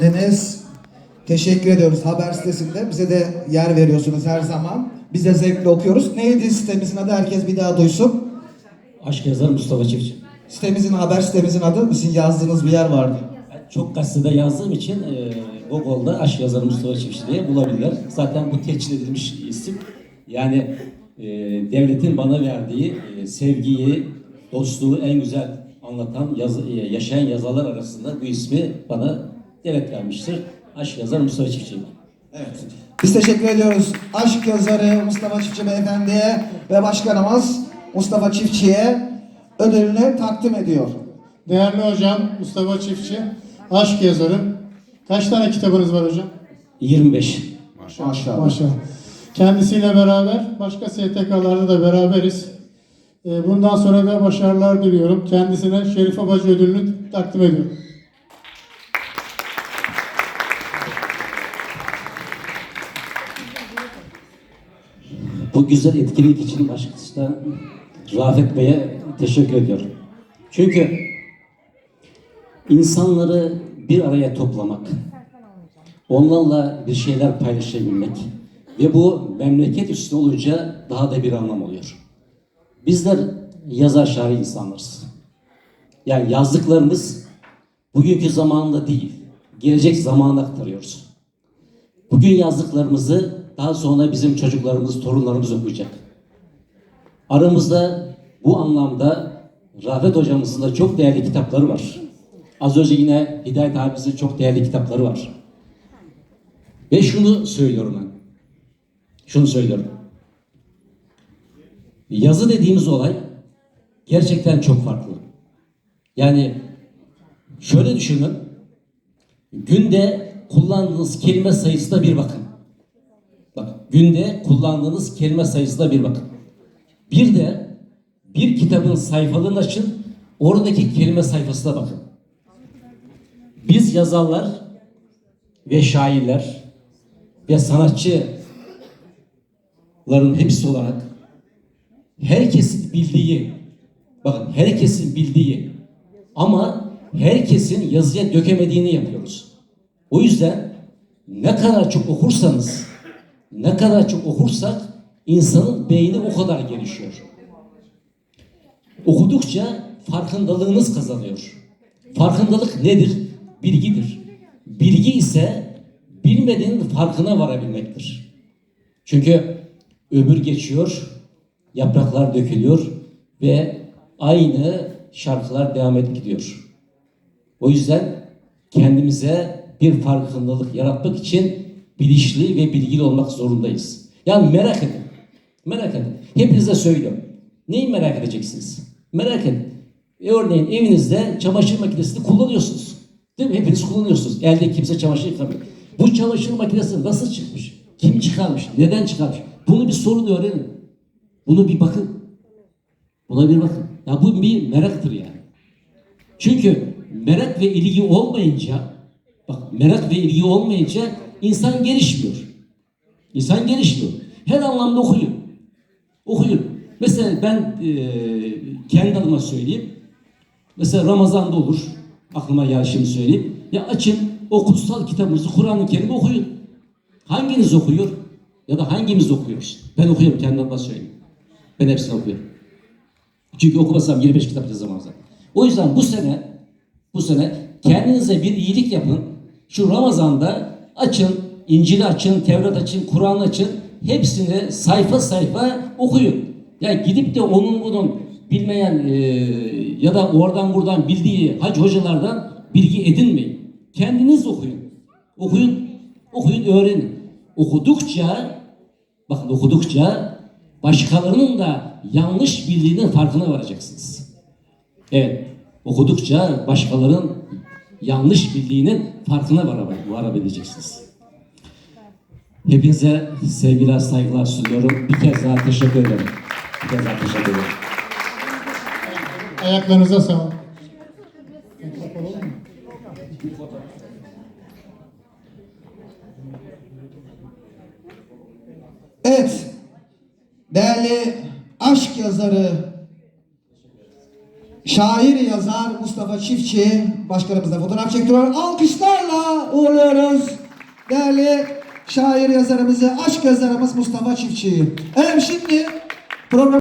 geldiniz. Teşekkür ediyoruz haber sitesinde. Bize de yer veriyorsunuz her zaman. Biz de zevkle okuyoruz. Neydi sitemizin adı? Herkes bir daha duysun. Aşk yazar Mustafa Çiftçi. Sitemizin, haber sitemizin adı sizin yazdığınız bir yer vardı. Ben çok gazetede yazdığım için e, Google'da aşk yazarı Mustafa Çiftçi diye bulabilirler. Zaten bu teçhil edilmiş isim. Yani e, devletin bana verdiği e, sevgiyi, dostluğu en güzel anlatan, yazı, e, yaşayan yazarlar arasında bu ismi bana devlet vermiştir. Aşk yazar Mustafa Çiftçi. Evet. Biz teşekkür ediyoruz aşk yazarı Mustafa Çiftçi Beyefendi'ye ve başkanımız Mustafa Çiftçi'ye ödülünü takdim ediyor. Değerli hocam Mustafa Çiftçi, aşk yazarı. Kaç tane kitabınız var hocam? 25. Maşallah. Maşallah. Kendisiyle beraber başka STK'larda da beraberiz. Ee, Bundan sonra da başarılar diliyorum. Kendisine Şerif Abacı ödülünü takdim ediyorum. Bu güzel etkinlik için başta Rafet Bey'e teşekkür ediyorum. Çünkü insanları bir araya toplamak, onlarla bir şeyler paylaşabilmek ve bu memleket üstü olunca daha da bir anlam oluyor. Bizler yazar şair insanlarız. Yani yazdıklarımız bugünkü zamanında değil, gelecek zamana aktarıyoruz. Bugün yazdıklarımızı daha sonra bizim çocuklarımız, torunlarımız okuyacak. Aramızda bu anlamda Rafet hocamızın da çok değerli kitapları var. Az önce yine Hidayet abimizin çok değerli kitapları var. Ve şunu söylüyorum ben. Şunu söylüyorum. Yazı dediğimiz olay gerçekten çok farklı. Yani şöyle düşünün. Günde kullandığınız kelime sayısına bir bakın. Günde kullandığınız kelime sayısına bir bakın. Bir de bir kitabın sayfalarını açın. Oradaki kelime sayfasına bakın. Biz yazarlar ve şairler ve sanatçıların hepsi olarak herkesin bildiği bakın herkesin bildiği ama herkesin yazıya dökemediğini yapıyoruz. O yüzden ne kadar çok okursanız ne kadar çok okursak insanın beyni o kadar gelişiyor. Okudukça farkındalığınız kazanıyor. Farkındalık nedir? Bilgidir. Bilgi ise bilmediğin farkına varabilmektir. Çünkü ömür geçiyor, yapraklar dökülüyor ve aynı şarkılar devam edip gidiyor. O yüzden kendimize bir farkındalık yaratmak için bilinçli ve bilgili olmak zorundayız. Yani merak edin. Merak edin. Hepinize söylüyorum. Neyi merak edeceksiniz? Merak edin. E, örneğin evinizde çamaşır makinesini kullanıyorsunuz. Değil mi? Hepiniz kullanıyorsunuz. Elde kimse çamaşır yıkamıyor. Bu çamaşır makinesi nasıl çıkmış? Kim çıkarmış? Neden çıkarmış? Bunu bir sorun öğrenin. Bunu bir bakın. Buna bir bakın. Ya bu bir meraktır yani. Çünkü merak ve ilgi olmayınca bak merak ve ilgi olmayınca insan gelişmiyor. İnsan gelişmiyor. Her anlamda okuyun. Okuyun. Mesela ben e, kendi adıma söyleyeyim. Mesela Ramazan'da olur. Aklıma geldi şimdi söyleyeyim. Ya açın o kutsal kitabımızı Kur'an-ı Kerim okuyun. Hanginiz okuyor? Ya da hangimiz okuyoruz? Ben okuyorum kendi adıma söyleyeyim. Ben hepsini okuyorum. Çünkü okumasam 25 kitap yazamam. O yüzden bu sene bu sene kendinize bir iyilik yapın. Şu Ramazan'da açın, İncil'i açın, Tevrat açın, Kur'an açın. Hepsini sayfa sayfa okuyun. Ya gidip de onun bunun bilmeyen e, ya da oradan buradan bildiği hac hocalardan bilgi edinmeyin. Kendiniz okuyun. Okuyun, okuyun, öğrenin. Okudukça, bakın okudukça başkalarının da yanlış bildiğinin farkına varacaksınız. Evet, okudukça başkalarının yanlış bildiğinin farkına vara- varabileceksiniz. Hepinize sevgiler, saygılar sunuyorum. Bir kez daha teşekkür ederim. Bir kez daha teşekkür ederim. Ayaklarınıza sağlık. Evet. Değerli aşk yazarı şair yazar Mustafa Çiftçi başkanımızla fotoğraf çektiriyor. Alkışlarla uğurluyoruz. Değerli şair yazarımızı, aşk yazarımız Mustafa Çiftçi'yi. Evet şimdi program